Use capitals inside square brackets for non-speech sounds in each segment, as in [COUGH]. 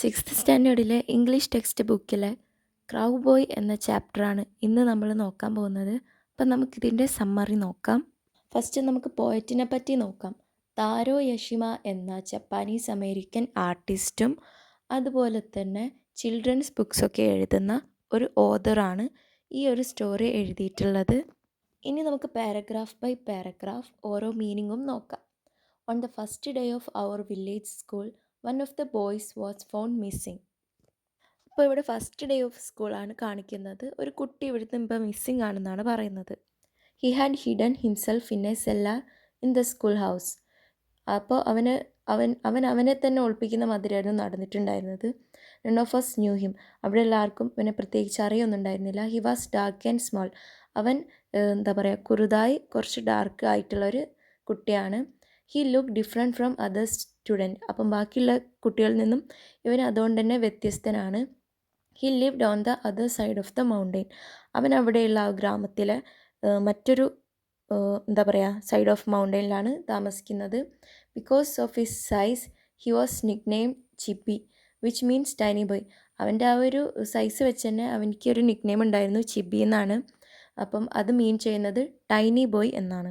Sixth സ്റ്റാൻഡേർഡിലെ English text ബുക്കിലെ crow boy എന്ന ചാപ്റ്ററാണ് ഇന്ന് നമ്മൾ നോക്കാൻ പോകുന്നത്. അപ്പം നമുക്കിതിന്റെ സമ്മറി നോക്കാം. ഫസ്റ്റ് നമുക്ക് പോയറ്റിനെ പറ്റി നോക്കാം. താരോ യഷിമ എന്ന ജപ്പാനീസ് അമേരിക്കൻ ആർട്ടിസ്റ്റും അതുപോലെ തന്നെ ചിൽഡ്രൻസ് ബുക്സൊക്കെ എഴുതുന്ന ഒരു ഓതറാണ് ഈ ഒരു സ്റ്റോറി എഴുതിയിട്ടുള്ളത്. ഇനി നമുക്ക് പാരഗ്രാഫ് ബൈ പാരഗ്രാഫ് ഓരോ മീനിങ്ങും നോക്കാം. On the first day of our village school one of the boys was found missing അപ്പോൾ ഇവിടെ ഫസ്റ്റ് ഡേ ഓഫ് സ്കൂളാണ് കാണിക്കുന്നത്. ഒരു കുട്ടി ഇവിടുത്തെ ഇപ്പോൾ മിസ്സിങ് ആണെന്നാണ് പറയുന്നത്. He had hidden himself in a cellar in the school house അപ്പോൾ അവന് അവൻ അവൻ അവനെ തന്നെ ഒളിപ്പിക്കുന്ന മതിരായിരുന്നു നടന്നിട്ടുണ്ടായിരുന്നത്. None of us knew him അവിടെ എല്ലാവർക്കും ഇവനെ പ്രത്യേകിച്ച് അറിയൊന്നുണ്ടായിരുന്നില്ല. He was dark and small അവൻ എന്താ പറയുക കുറുതായി കുറച്ച് ഡാർക്ക് ആയിട്ടുള്ളൊരു കുട്ടിയാണ്. He look different from other student അപ്പം ബാക്കിയുള്ള കുട്ടികളിൽ നിന്നും ഇവൻ അതുകൊണ്ട് തന്നെ വ്യത്യസ്തനാണ്. He lived on the other side of the mountain അവൻ അവിടെയുള്ള ആ ഗ്രാമത്തിലെ മറ്റൊരു എന്താ പറയുക സൈഡ് ഓഫ് മൗണ്ടെയിനിലാണ് താമസിക്കുന്നത്. Because of his size he was nickname Chibi which means tiny boy അവന്റെ ആ ഒരു സൈസ് വെച്ച് തന്നെ അവനിക്ക് ഒരു നിക് നെയിം ഉണ്ടായിരുന്നു ചിബി എന്നാണ്. അപ്പം അത് മീൻ ചെയ്യുന്നത് ടൈനി ബോയ് എന്നാണ്.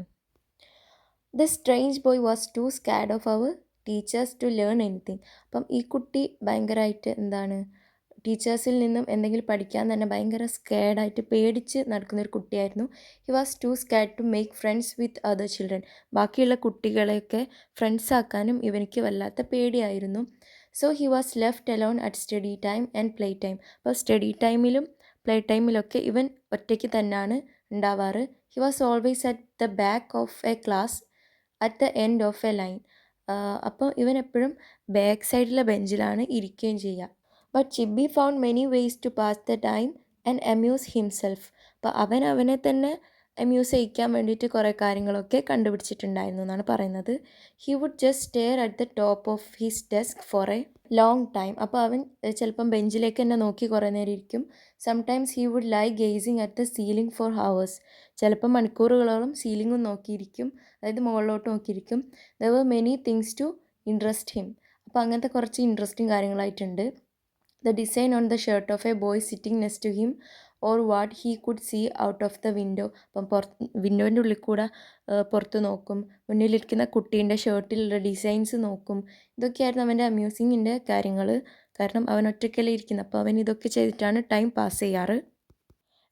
The strange boy was too scared of our teachers to learn anything അപ്പം ഈ കുട്ടി ഭയങ്കരമായിട്ട് എന്താണ് ടീച്ചേഴ്സിൽ നിന്നും എന്തെങ്കിലും പഠിക്കാൻ തന്നെ ഭയങ്കര സ്കേഡായിട്ട് പേടിച്ച് നടക്കുന്ന ഒരു കുട്ടിയായിരുന്നു. He was too scared to make friends with other children ബാക്കിയുള്ള കുട്ടികളെയൊക്കെ ഫ്രണ്ട്സ് ആക്കാനും ഇവനിക്ക് വല്ലാത്ത പേടിയായിരുന്നു. So he was left alone at study time and play time അപ്പോൾ സ്റ്റഡി ടൈമിലും പ്ലേ ടൈമിലൊക്കെ ഇവൻ ഒറ്റയ്ക്ക് തന്നെയാണ് ഉണ്ടാവാറ്. He was always at the back of a class at the end of a line അപ്പോൾ ഇവൻ എപ്പോഴും ബാക്ക് സൈഡിലെ ബെഞ്ചിലാണ് ഇരിക്കുകയും ചെയ്യുക. But Chibi found many ways to pass the time and amuse himself അപ്പോൾ അവൻ അവനെ തന്നെ അമ്യൂസ് ചെയ്യിക്കാൻ വേണ്ടിയിട്ട് കുറേ കാര്യങ്ങളൊക്കെ കണ്ടുപിടിച്ചിട്ടുണ്ടായിരുന്നു എന്നാണ് പറയുന്നത്. He would just stare at the top of his desk for a long time അപ്പോൾ അവൻ ചിലപ്പം ബെഞ്ചിലേക്ക് തന്നെ നോക്കി കുറേ നേരം ഇരിക്കും. Sometimes he would lie gazing at the ceiling for hours ചിലപ്പം മണിക്കൂറുകളോളം സീലിങ്ങും നോക്കിയിരിക്കും. അതായത് മുകളിലോട്ട് നോക്കിയിരിക്കും. There many things to interest him അപ്പോൾ അങ്ങനത്തെ കുറച്ച് interesting കാര്യങ്ങളായിട്ടുണ്ട്. The design on the shirt of a boy sitting next to him or what he could see out of the window അപ്പം പുറത്ത് വിൻഡോന്റെ ഉള്ളിൽ കൂടെ പുറത്ത് നോക്കും. മുന്നിലിരിക്കുന്ന കുട്ടീന്റെ ഷർട്ടിലുള്ള ഡിസൈൻസ് നോക്കും. ഇതൊക്കെയായിരുന്നു അവന്റെ അമ്യൂസിങ്ങിന്റെ കാര്യങ്ങൾ കാരണം അവൻ ഒറ്റയ്ക്കല്ലേ ഇരിക്കുന്നത് അപ്പോൾ അവൻ ഇതൊക്കെ ചെയ്തിട്ടാണ് ടൈം പാസ് ചെയ്യാറ്.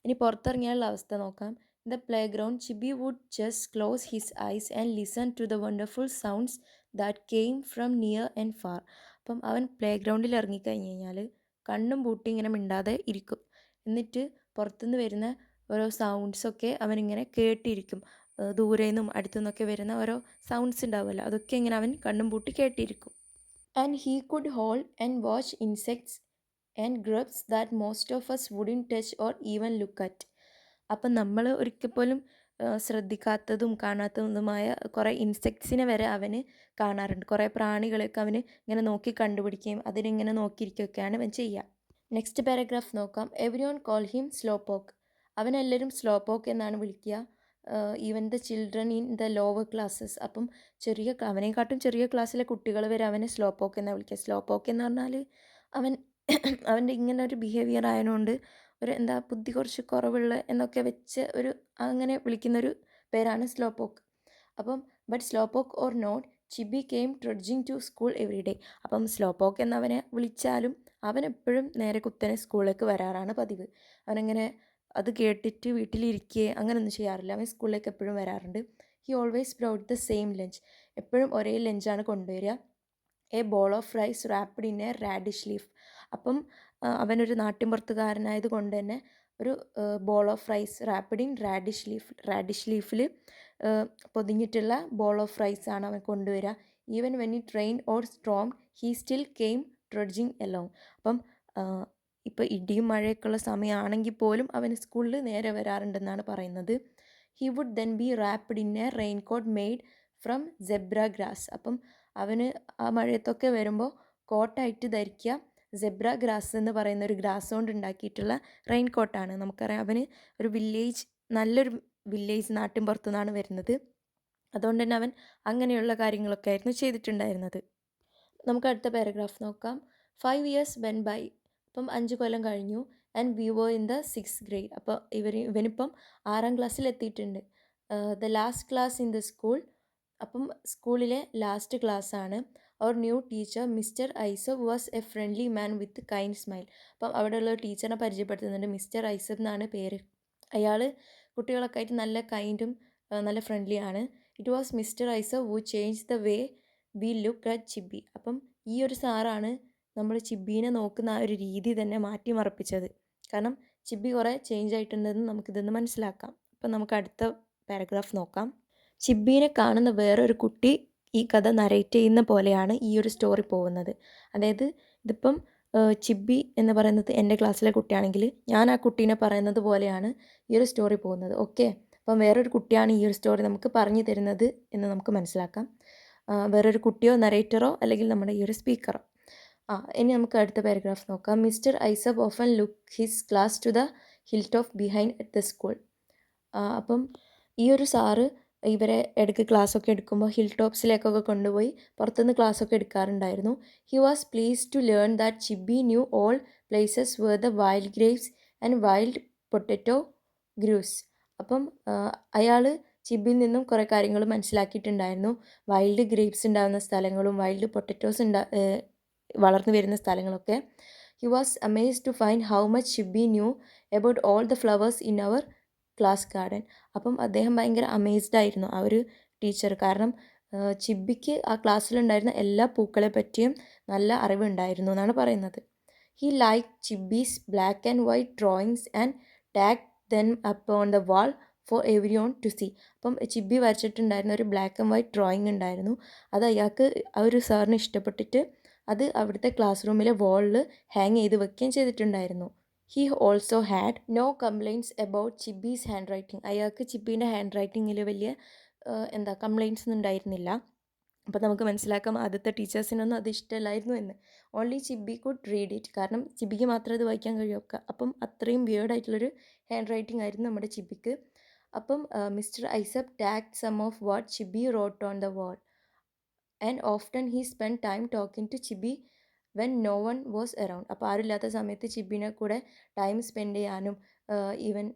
ഇനി പുറത്തിറങ്ങിയാലുള്ള അവസ്ഥ നോക്കാം. The playground Chibi would just close his eyes and listen to the wonderful sounds that came from near and far അപ്പം അവൻ പ്ലേ ഗ്രൗണ്ടിൽ ഇറങ്ങിക്കഴിഞ്ഞ് കഴിഞ്ഞാൽ കണ്ണും പൂട്ടി ഇങ്ങനെ മിണ്ടാതെ ഇരിക്കും. എന്നിട്ട് പുറത്തുനിന്ന് വരുന്ന ഓരോ സൗണ്ട്സൊക്കെ അവനിങ്ങനെ കേട്ടിരിക്കും. ദൂരെ നിന്നും അടുത്തു നിന്നൊക്കെ വരുന്ന ഓരോ സൗണ്ട്സ് ഉണ്ടാവുമല്ലോ. അതൊക്കെ ഇങ്ങനെ അവൻ കണ്ണും പൂട്ടി കേട്ടിരിക്കും. And he could hold and watch insects and grubs that most of us wouldn't touch or even look at അപ്പം നമ്മൾ ഒരിക്കൽ പോലും ശ്രദ്ധിക്കാത്തതും കാണാത്തതുമായ കുറേ ഇൻസെക്ട്സിനെ വരെ അവന് കാണാറുണ്ട്. കുറേ പ്രാണികളെയൊക്കെ അവന് ഇങ്ങനെ നോക്കി കണ്ടുപിടിക്കുകയും അതിനിങ്ങനെ നോക്കിയിരിക്കുകയൊക്കെയാണ് അവൻ ചെയ്യുക. നെക്സ്റ്റ് പാരഗ്രാഫ് നോക്കാം. Everyone call him slow poke അവനെല്ലാവരും slow പോക്ക് എന്നാണ് വിളിക്കുക. Even the children in the lower classes അപ്പം ചെറിയ അവനെക്കാട്ടും ചെറിയ ക്ലാസ്സിലെ കുട്ടികൾ വരെ അവനെ സ്ലോ പോക്ക് എന്നാണ് വിളിക്കുക. സ്ലോ പോക്ക് എന്ന് പറഞ്ഞാൽ അവൻ [CLEARS THROAT] അവന്റെ ഇങ്ങനെ ഒരു ബിഹേവിയർ ആയതുകൊണ്ട് ഒരു എന്താ ബുദ്ധി കുറച്ച് കുറവുള്ള എന്നൊക്കെ വെച്ച് ഒരു അങ്ങനെ വിളിക്കുന്നൊരു പേരാണ് സ്ലോ പോക്ക് അപ്പം but slow poke or not Chibi came trudging to school every day അപ്പം സ്ലോ പോക്ക് എന്നവനെ വിളിച്ചാലും അവൻ എപ്പോഴും നേരെ കുത്തനെ സ്കൂളിലേക്ക് വരാറാണ് പതിവ്. അവനങ്ങനെ അത് കേട്ടിട്ട് വീട്ടിലിരിക്കുകയെ അങ്ങനെയൊന്നും ചെയ്യാറില്ല. അവൻ സ്കൂളിലേക്ക് എപ്പോഴും വരാറുണ്ട്. He always brought the same lunch എപ്പോഴും ഒരേ ലഞ്ചാണ് കൊണ്ടുവരിക. A ball of rice wrapped in a radish leaf അപ്പം അവനൊരു നാട്ടിൻപുറത്തുകാരനായത് കൊണ്ട് തന്നെ ഒരു ball of rice wrapped in radish leaf radish ലീഫിൽ പൊതിഞ്ഞിട്ടുള്ള ബോൾ ഓഫ് റൈസ് ആണ് അവൻ കൊണ്ടുവരിക. Even when it train or strong he still came trudging along അപ്പം ഇപ്പോൾ ഇടിയും മഴയൊക്കെ ഉള്ള സമയമാണെങ്കിൽ പോലും അവൻ സ്കൂളിൽ നേരെ വരാറുണ്ടെന്നാണ് പറയുന്നത്. He would then be wrapped in a raincoat made from zebra grass അപ്പം അവന് ആ മഴയത്തൊക്കെ വരുമ്പോൾ കോട്ടായിട്ട് ധരിക്കുക ജെബ്ര ഗ്രാസ് എന്ന് പറയുന്ന ഒരു ഗ്രാസ് കൊണ്ട് ഉണ്ടാക്കിയിട്ടുള്ള റെയിൻ കോട്ടാണ് നമുക്കറിയാം അവന് ഒരു വില്ലേജ് നല്ലൊരു വില്ലേജ് നാട്ടിൻ പുറത്തു നിന്നാണ് വരുന്നത്. അതുകൊണ്ട് തന്നെ അവൻ അങ്ങനെയുള്ള കാര്യങ്ങളൊക്കെ ആയിരുന്നു ചെയ്തിട്ടുണ്ടായിരുന്നത്. നമുക്ക് അടുത്ത പാരഗ്രാഫ് നോക്കാം. ഫൈവ് ഇയേഴ്സ് വെൻ ബൈ അപ്പം അഞ്ച് കൊല്ലം കഴിഞ്ഞു. And we were in the six grade അപ്പോൾ ഇവർ ഇവനിപ്പം ആറാം ക്ലാസ്സിൽ എത്തിയിട്ടുണ്ട്. The last class in the school അപ്പം സ്കൂളിലെ ലാസ്റ്റ് ക്ലാസ് ആണ്. Our new teacher Mister Isobe was a friendly man with kind smile അപ്പം അവിടെയുള്ള ടീച്ചറിനെ പരിചയപ്പെടുത്തുന്നുണ്ട്. മിസ്റ്റർ ഐസബ് എന്നാണ് പേര്. അയാൾ കുട്ടികളൊക്കെ ആയിട്ട് നല്ല കൈൻഡും നല്ല ഫ്രണ്ട്ലി ആണ്. It was Mister Isobe who change the way we look at Chibi അപ്പം ഈ ഒരു സാറാണ് നമ്മൾ ചിബീനെ നോക്കുന്ന ആ ഒരു രീതി തന്നെ മാറ്റിമറപ്പിച്ചത് കാരണം ചിബി കുറേ ചേഞ്ച് ആയിട്ടുണ്ടെന്ന് നമുക്കിതെന്ന് മനസ്സിലാക്കാം. അപ്പം നമുക്ക് അടുത്ത പാരഗ്രാഫ് നോക്കാം. ചിബീനെ കാണുന്ന വേറൊരു കുട്ടി ഈ കഥ നരേറ്റ് ചെയ്യുന്ന പോലെയാണ് ഈ ഒരു സ്റ്റോറി പോകുന്നത്. അതായത് ഇതിപ്പം ചിബി എന്ന് പറയുന്നത് എന്റെ ക്ലാസ്സിലെ കുട്ടിയാണെങ്കിൽ ഞാൻ ആ കുട്ടീനെ പറയുന്നത് പോലെയാണ് ഈ ഒരു സ്റ്റോറി പോകുന്നത്. ഓക്കെ അപ്പം വേറൊരു കുട്ടിയാണ് ഈ ഒരു സ്റ്റോറി നമുക്ക് പറഞ്ഞു തരുന്നത് എന്ന് നമുക്ക് മനസ്സിലാക്കാം. വേറൊരു കുട്ടിയോ നറേറ്ററോ അല്ലെങ്കിൽ നമ്മുടെ ഈ ഒരു സ്പീക്കറോ ആ ഇനി നമുക്ക് അടുത്ത പാരഗ്രാഫ് നോക്കാം. Mister Isobe often look his class to the hill top behind at the school അപ്പം ഈ ഒരു സാറ് ഇവരെ ഇടയ്ക്ക് ക്ലാസ്സൊക്കെ എടുക്കുമ്പോൾ ഹിൽ ടോപ്സിലേക്കൊക്കെ കൊണ്ടുപോയി പുറത്തുനിന്ന് ക്ലാസ്സൊക്കെ എടുക്കാറുണ്ടായിരുന്നു. He was pleased to learn that Chibi knew all places where the wild grapes and wild potato grew അപ്പം അയാൾ ചിബിയിൽ നിന്നും കുറേ കാര്യങ്ങൾ മനസ്സിലാക്കിയിട്ടുണ്ടായിരുന്നു. വൈൽഡ് ഗ്രേപ്സ് ഉണ്ടാകുന്ന സ്ഥലങ്ങളും വൈൽഡ് പൊട്ടറ്റോസ് ഉണ്ടാ വളർന്നു വരുന്ന സ്ഥലങ്ങളൊക്കെ. He was amazed to find how much Chibi knew about all the flowers in our class garden. അപ്പം അദ്ദേഹം ഭയങ്കര അമേസ്ഡ് ആയിരുന്നു ആ ഒരു ടീച്ചർ. കാരണം ചിബിക്ക് ആ ക്ലാസ്സിലുണ്ടായിരുന്ന എല്ലാ പൂക്കളെ പറ്റിയും നല്ല അറിവുണ്ടായിരുന്നു എന്നാണ് പറയുന്നത്. He like Chibi's black and white drawings and tacked them up on the wall for everyone to see അപ്പം ചിബി വരച്ചിട്ടുണ്ടായിരുന്ന ഒരു ബ്ലാക്ക് ആൻഡ് വൈറ്റ് ഡ്രോയിങ് ഉണ്ടായിരുന്നു. അത് അയാൾക്ക് ആ ഒരു സാറിന് ഇഷ്ടപ്പെട്ടിട്ട് അത് അവിടുത്തെ ക്ലാസ് റൂമിലെ വാളിൽ ഹാങ് ചെയ്ത് വെക്കുകയും ചെയ്തിട്ടുണ്ടായിരുന്നു. He also had no complaints about Chibi's handwriting അയാൾക്ക് ചിബീന്റെ ഹാൻഡ് റൈറ്റിങ്ങിൽ വലിയ എന്താ കംപ്ലയിന്റ്സ് ഒന്നും ഉണ്ടായിരുന്നില്ല. അപ്പോൾ നമുക്ക് മനസ്സിലാക്കാം ആദ്യത്തെ ടീച്ചേഴ്സിനൊന്നും അത് ഇഷ്ടമല്ലായിരുന്നു എന്ന്. Only Chibi could read it കാരണം ചിബിക്ക് മാത്രമേ അത് വായിക്കാൻ കഴിയൊക്കെ അപ്പം അത്രയും വിയേർഡായിട്ടുള്ളൊരു ഹാൻഡ് റൈറ്റിംഗ് ആയിരുന്നു നമ്മുടെ ചിബിക്ക് അപ്പം mister Isobe took some of what Chibi wrote on the wall and often he spend time talking to Chibi when no one was around അപ്പോൾ ആരുമില്ലാത്ത സമയത്ത് ചിബിനെ കൂടെ ടൈം സ്പെൻഡ് ചെയ്യാനും ഈവൻ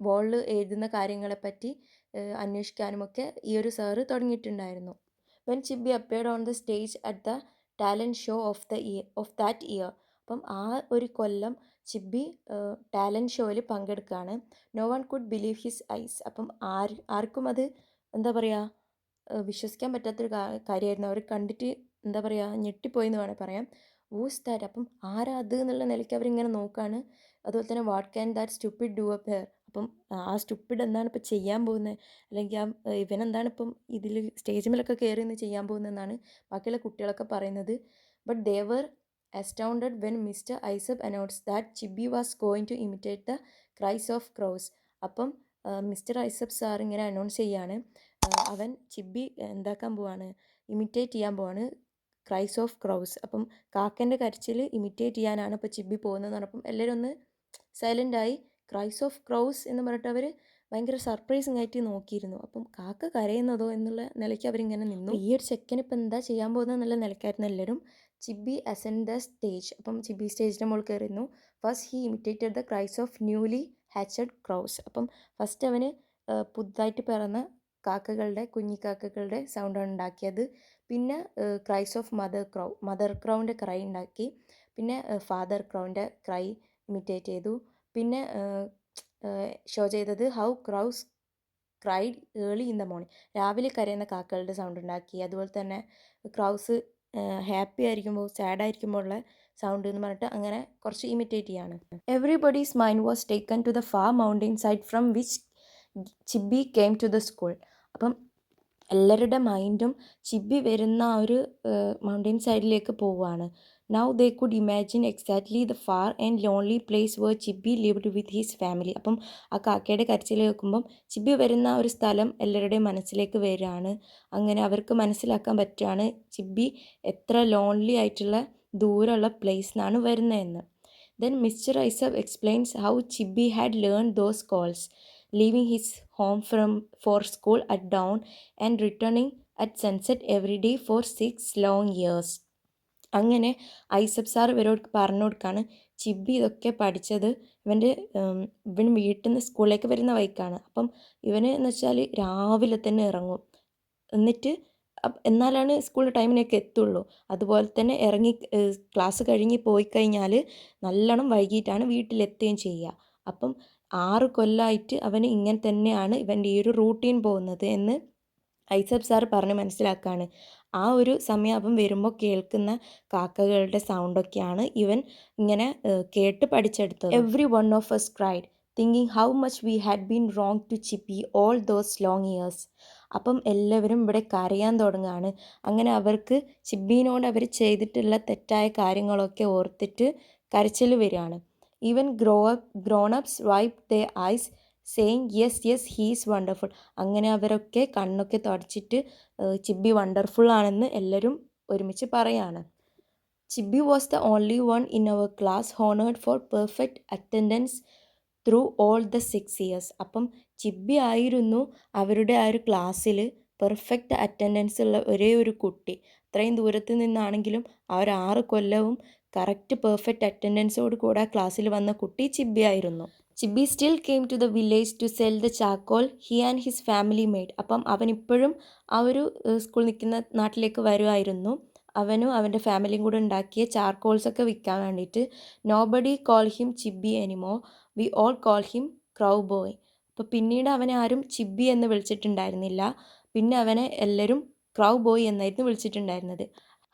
വോളിൽ എഴുതുന്ന കാര്യങ്ങളെപ്പറ്റി അന്വേഷിക്കാനുമൊക്കെ ഈ ഒരു sir തുടങ്ങിയിട്ടുണ്ടായിരുന്നു. When Chibi appeared on the stage at the talent show of the year of that year അപ്പം ആ ഒരു കൊല്ലം ചിബി ടാലന്റ് ഷോയിൽ പങ്കെടുക്കുകയാണ് no one could believe his eyes അപ്പം ആർ ആർക്കും അത് എന്താ പറയുക വിശ്വസിക്കാൻ പറ്റാത്തൊരു കാര്യമായിരുന്നു അവർ കണ്ടിട്ട് എന്താ പറയുക ഞെട്ടിപ്പോയി എന്ന് വേണമെങ്കിൽ പറയാം. വൂസ് ദാറ്റ് അപ്പം ആരാ അത്? എന്നുള്ള നിലയ്ക്ക് അവരിങ്ങനെ നോക്കുകയാണ് അതുപോലെ തന്നെ what can that stupid do up here അപ്പം ആ സ്റ്റുപ്പിഡ് എന്താണ് ഇപ്പം ചെയ്യാൻ പോകുന്നത് അല്ലെങ്കിൽ ആ ഇവൻ എന്താണ് ഇപ്പം ഇതിൽ സ്റ്റേജിലൊക്കെ കയറി നിന്ന് ചെയ്യാൻ പോകുന്നതെന്നാണ് ബാക്കിയുള്ള കുട്ടികളൊക്കെ പറയുന്നത്. But they were astounded when Mister Isobe announce that Chibi was going to imitate the cries of crows അപ്പം മിസ്റ്റർ ഐസബ് സാർ ഇങ്ങനെ അനൗൺസ് ചെയ്യാണ്. അവൻ ചിബി എന്താക്കാൻ പോവാണ്? ഇമിറ്റേറ്റ് ചെയ്യാൻ പോവാണ്. ക്രൈസ് ഓഫ് ക്രൗസ് അപ്പം കാക്കന്റെ കരച്ചിൽ ഇമിറ്റേറ്റ് ചെയ്യാനാണ് ഇപ്പോൾ ചിബി പോകുന്നത് പറഞ്ഞപ്പം എല്ലാവരും ഒന്ന് സൈലന്റായി ക്രൈസ് ഓഫ് ക്രൗസ് എന്ന് പറഞ്ഞിട്ട് അവർ ഭയങ്കര സർപ്രൈസിങ് ആയിട്ട് നോക്കിയിരുന്നു. അപ്പം കാക്ക കരയുന്നതോ എന്നുള്ള നിലയ്ക്ക് അവരിങ്ങനെ നിന്നു. ഈ ഒരു ചെക്കൻ ഇപ്പം എന്താ ചെയ്യാൻ പോകുന്നത് എന്നുള്ള നിലയ്ക്കായിരുന്നു എല്ലാവരും ചിബി അസൻ ദ സ്റ്റേജ് അപ്പം ചിബി സ്റ്റേജിന്റെ മുകളിൽ കയറിയിരുന്നു. First he imitated the cries of newly hatched crows അപ്പം ഫസ്റ്റ് അവന് പുതുതായിട്ട് പിറന്ന കാക്കകളുടെ കുഞ്ഞിക്കാക്കകളുടെ സൗണ്ടാണ് ഉണ്ടാക്കിയത്. പിന്നെ cries of mother crow mother ക്രൗന്റെ cry ഉണ്ടാക്കി പിന്നെ ഫാദർ ക്രൗന്റെ ക്രൈ ഇമിറ്റേറ്റ് ചെയ്തു. പിന്നെ ഷോ ചെയ്തത് how crows cried early in the morning രാവിലെ കരയുന്ന കാക്കകളുടെ സൗണ്ട് ഉണ്ടാക്കി അതുപോലെ തന്നെ ക്രൗസ് ഹാപ്പി ആയിരിക്കുമ്പോൾ സാഡ് ആയിരിക്കുമ്പോൾ ഉള്ള സൗണ്ട് എന്ന് പറഞ്ഞിട്ട് അങ്ങനെ കുറച്ച് ഇമിറ്റേറ്റ് ചെയ്യാണ്. Everybody's mind was taken to the far mountain side from which Chibi came to the school അപ്പം എല്ലാവരുടെ മൈൻഡും ചിബി വരുന്ന ആ ഒരു മൗണ്ടൻ സൈഡിലേക്ക് പോവുകയാണ് now they could imagine exactly the far and lonely place where Chibi lived with his family അപ്പം ആ കാക്കയുടെ കരച്ചിൽ കേൾക്കുമ്പം ചിബി വരുന്ന ഒരു സ്ഥലം എല്ലാവരുടെയും മനസ്സിലേക്ക് വരികയാണ്. അങ്ങനെ അവർക്ക് മനസ്സിലാക്കാൻ പറ്റുകയാണ് ചിബി എത്ര ലോൺലി ആയിട്ടുള്ള ദൂരമുള്ള പ്ലേസ് നിന്നാണ് വരുന്നതെന്ന്. Then Mister Isobe explains how Chibi had learn those calls leaving his home from for school at dawn and returning at sunset every day for six long years. അങ്ങനെ ഐസബ് സാർ ഇവരോട് പറഞ്ഞു കൊടുക്കാണ് ചിബി ഇതൊക്കെ പഠിച്ചത് ഇവന്റെ ഇവൻ വീട്ടിൽ നിന്ന് സ്കൂളിലേക്ക് വരുന്ന വൈക്കാണ് അപ്പം ഇവന് എന്ന് വെച്ചാൽ രാവിലെ തന്നെ ഇറങ്ങും. എന്നിട്ട് എന്നാലാണ് സ്കൂൾ ടൈമിനൊക്കെ എത്തുള്ളൂ. അതുപോലെ തന്നെ ഇറങ്ങി ക്ലാസ് കഴിഞ്ഞ് പോയി കഴിഞ്ഞാൽ നല്ലോണം വൈകിട്ടാണ് വീട്ടിലെത്തുകയും ചെയ്യുക. അപ്പം ആറ് കൊല്ലമായിട്ട് അവന് ഇങ്ങനെ തന്നെയാണ് ഇവന്റെ ഈ ഒരു റൂട്ടീൻ പോകുന്നത് എന്ന് ഐസബ് സാർ പറഞ്ഞ് മനസ്സിലാക്കുകയാണ് ആ ഒരു സമയം അവൻ വരുമ്പോൾ കേൾക്കുന്ന കാക്കകളുടെ സൗണ്ടൊക്കെയാണ് ഇവൻ ഇങ്ങനെ കേട്ട് പഠിച്ചെടുത്തത്. Every one of us cried thinking how much we had been wrong to Chibi all those long years അപ്പം എല്ലാവരും ഇവിടെ കരയാൻ തുടങ്ങുകയാണ്. അങ്ങനെ അവർക്ക് ചിബീനോട് അവർ ചെയ്തിട്ടുള്ള തെറ്റായ കാര്യങ്ങളൊക്കെ ഓർത്തിട്ട് കരച്ചിൽ വരികയാണ്. Even grow up grown ups wipe the eyes saying yes yes he's wonderful അങ്ങനെ അവരൊക്കെ കണ്ണൊക്കെ തുടച്ചിട്ട് ചിബി വണ്ടർഫുൾ ആണെന്ന് എല്ലാവരും ഒരുമിച്ച് പറയാണ്. Chibi was the only one in our class honoured for perfect attendance through all the six years അപ്പം Chibi ആയിരുന്നു അവരുടെ ആ ഒരു ക്ലാസ്സിൽ പെർഫെക്റ്റ് അറ്റൻഡൻസ് ഉള്ള ഒരേ ഒരു കുട്ടി. അത്രയും ദൂരത്ത് നിന്നാണെങ്കിലും ഒരു ആറ് കൊല്ലവും കറക്റ്റ് പെർഫെക്റ്റ് അറ്റൻഡൻസോട് കൂടെ ക്ലാസ്സിൽ വന്ന കുട്ടി ചിബി ആയിരുന്നു. Chibi still came to the village to sell the charcoal he and his family made അപ്പം അവൻ ഇപ്പോഴും ആ ഒരു സ്കൂൾ നിൽക്കുന്ന നാട്ടിലേക്ക് വരുമായിരുന്നു. അവനും അവന്റെ ഫാമിലിയും കൂടെ ഉണ്ടാക്കിയ ചാർക്കോൾസൊക്കെ വിൽക്കാൻ വേണ്ടിയിട്ട് nobody call him Chibi anymore we all call him crow boy അപ്പോൾ പിന്നീട് അവനെ ആരും ചിബി എന്ന് വിളിച്ചിട്ടുണ്ടായിരുന്നില്ല. പിന്നെ അവനെ എല്ലാവരും ക്രൗ ബോയ് എന്നായിരുന്നു വിളിച്ചിട്ടുണ്ടായിരുന്നത്.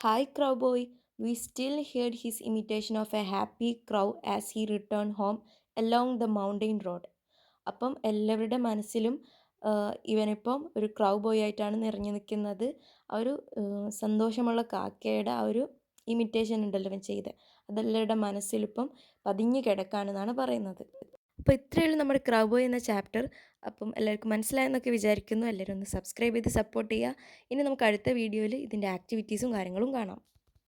Hi crow boy we still heard his imitation of a happy crow as he return home along the mountain road അപ്പം എല്ലാവരുടെ മനസ്സിലും ഇവനിപ്പം ഒരു ക്രൗ ബോയ് ആയിട്ടാണ് നിറഞ്ഞു നിൽക്കുന്നത്. ആ ഒരു സന്തോഷമുള്ള കാക്കയുടെ ആ ഒരു ഇമിറ്റേഷൻ ഉണ്ടല്ലോ ഇവൻ ചെയ്ത്. അതെല്ലാവരുടെ മനസ്സിലിപ്പം പതിഞ്ഞു കിടക്കാണെന്നാണ് പറയുന്നത്. അപ്പോൾ ഇത്രയേ ഉള്ളൂ നമ്മുടെ ക്രൗ ബോയ് എന്ന ചാപ്റ്റർ അപ്പം എല്ലാവർക്കും മനസ്സിലായെന്നൊക്കെ വിചാരിക്കുന്നു. എല്ലാവരും ഒന്ന് സബ്സ്ക്രൈബ് ചെയ്ത് സപ്പോർട്ട് ചെയ്യുക. ഇനി നമുക്ക് അടുത്ത വീഡിയോയിൽ ഇതിന്റെ ആക്ടിവിറ്റീസും കാര്യങ്ങളും കാണാം.